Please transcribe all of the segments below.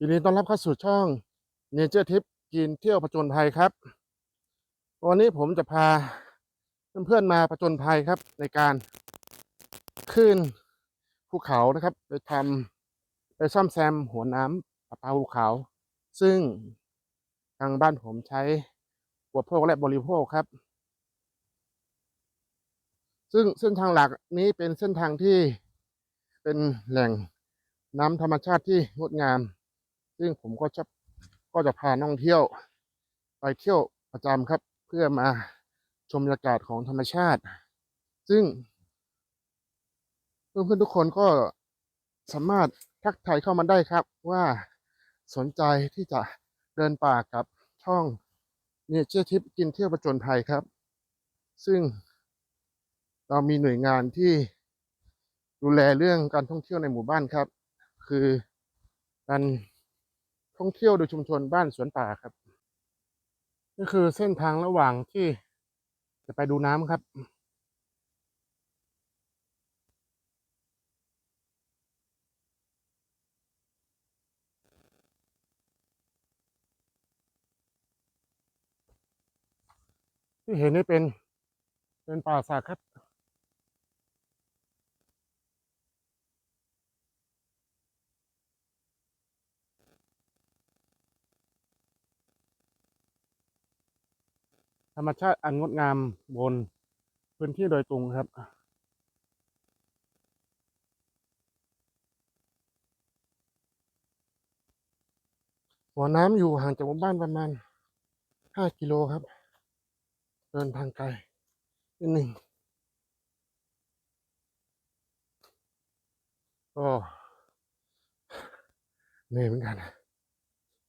ยินดีต้อนรับเข้าสู่ช่องเนเจอร์ทิปกินเที่ยวผจญภัยครับวันนี้ผมจะพาเพื่อนๆมาผจญภัยครับ ในการขึ้นภูเขานะครับ ไปทำไปซ่อมแซมหัวน้ำประปาภูเขา ซึ่งทางบ้านผมใช้บริโภคและบริโภคครับ ซึ่งเส้นทางหลักนี้เป็นเส้นทางที่เป็นแหล่งน้ำธรรมชาติที่งดงาม ซึ่งผมก็จะก็จะพานักท่องเที่ยว ไปเที่ยวประจำครับ เพื่อมาชมบรรยากาศของธรรมชาติ ซึ่งเพื่อนๆทุกคนก็สามารถทักทายเข้ามาได้ครับ ว่าสนใจที่จะเดินป่ากับช่องเนเจอร์ทิปกินเที่ยวประจนภัยครับ ซึ่งเรามีหน่วยงานที่ดูแลเรื่องการท่องเที่ยวในหมู่บ้านครับ คือการ ท่องเที่ยวโดยชุมชนบ้านสวนป่าครับนี่คือเส้นทางระหว่างที่จะไปดูน้ำครับ ที่เห็นนี่เป็นเป็นป่าสากครับ ธรรมชาติอันงดงามบนพื้นที่โดยตรงครับ หัวน้ำอยู่ห่างจากหมู่บ้านประมาณห้ากิโลครับ เดินทางไกลนิดหนึ่งก็เหนื่อยเหมือนกัน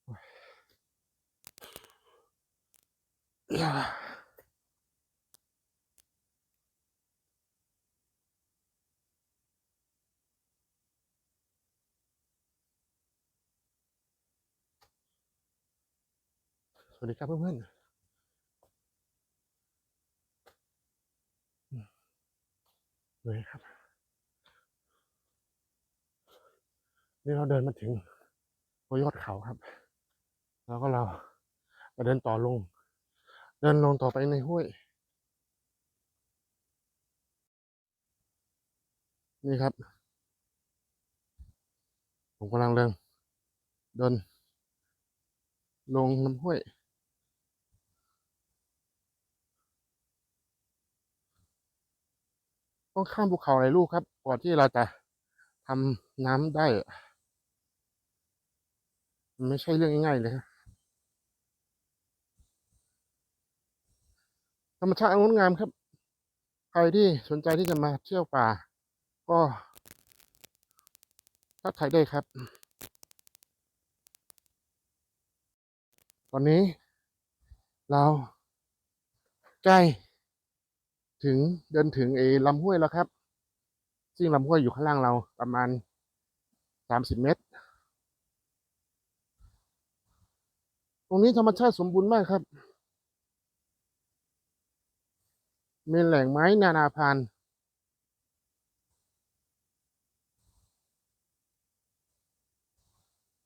โอ้ยอย่า สวัสดีครับเพื่อนๆเหนื่อยครับ นี่เราเดินมาถึงบนยอดเขาครับ แล้วก็เรามาเดินต่อลง เดินลงต่อไปในห้วย นี่ครับ ผมกำลังเดินเดิน ลงน้ำห้วย ต้องข้ามภูเขาหลายลูกครับก่อนที่เราจะทำน้ำได้ มันไม่ใช่เรื่องง่ายๆเลยครับ ธรรมชาติงดงามครับ ใครที่สนใจที่จะมาเที่ยวป่า ก็ทักทายได้ครับ ตอนนี้ เราใกล้ถึงเดินถึงเอลำห้วยแล้วครับ ซึ่งลำห้วยอยู่ข้างล่างเราประมาณสามสิบเมตร ตรงนี้ธรรมชาติสมบูรณ์มากครับ มีแหล่งไม้นานาพันธุ์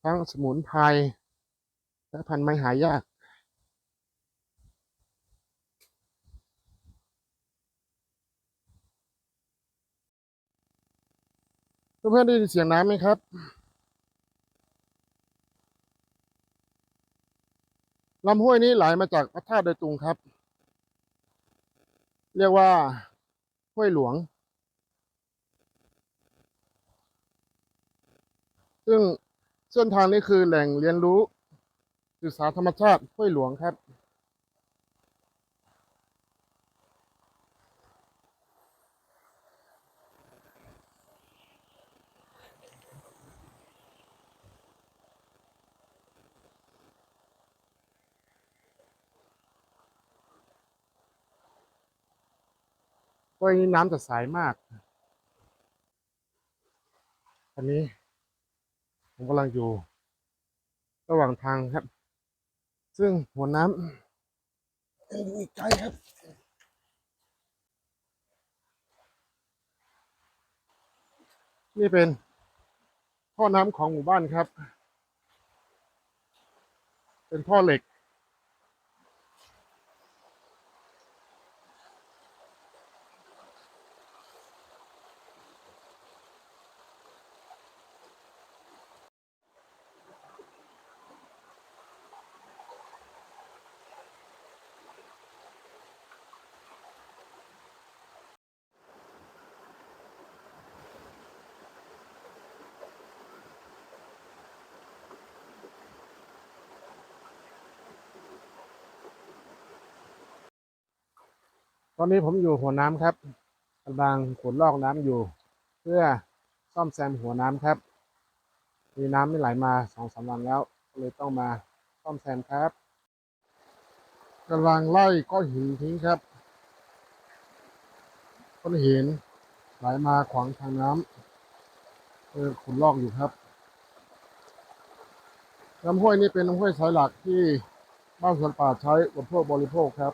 ทั้งสมุนไพรและพันธุ์ไม้หายากเพื่อนๆได้ยินเสียงน้ำไหมครับ ลำห้วยนี้ไหลมาจากพระธาตุโดยตรงครับ เรียกว่าห้วยหลวง ซึ่งเส้นทางนี้คือแหล่งเรียนรู้ศึกษาธรรมชาติห้วยหลวงครับ ห้วยนี้น้ำจะใสามาก อันนี้ ผมกำลังอยู่ ระหว่างทางครับ ซึ่งหัวน้ำอยู่อีกไกลครับนี่เป็นท่อน้ำของหมู่บ้านครับ เป็นท่อเหล็ก ตอนนี้ผมอยู่หัวน้ำครับกำลังขุดลอกน้ำอยู่ เพื่อซ่อมแซมหัวน้ำครับ มีน้ำไม่ไหลมาสองสามวันแล้วก็เลยต้องมาซ่อมแซมครับกำลังไล่ก้อนหินทิ้งครับก้อนหินไหลมาขวางทางน้ำเออขุดลอกอยู่ครับลำห้วยนี้เป็นลำห้วยสายหลักที่บ้านสวนป่าใช้อุปโภคบริโภคครับ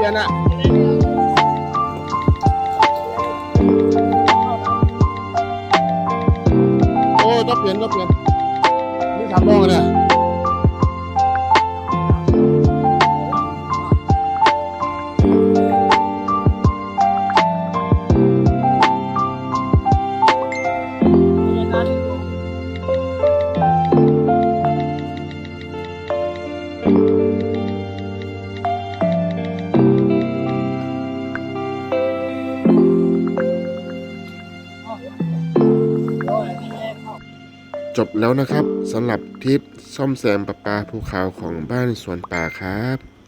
รียนอะโอ้ต้องเปลี่ยนต้องเปลี่ยนนี่ทำบ้องเนี่ย จบแล้วนะครับสำหรับทริปซ่อมแซมประปาภูเขาของบ้านสวนป่าครับ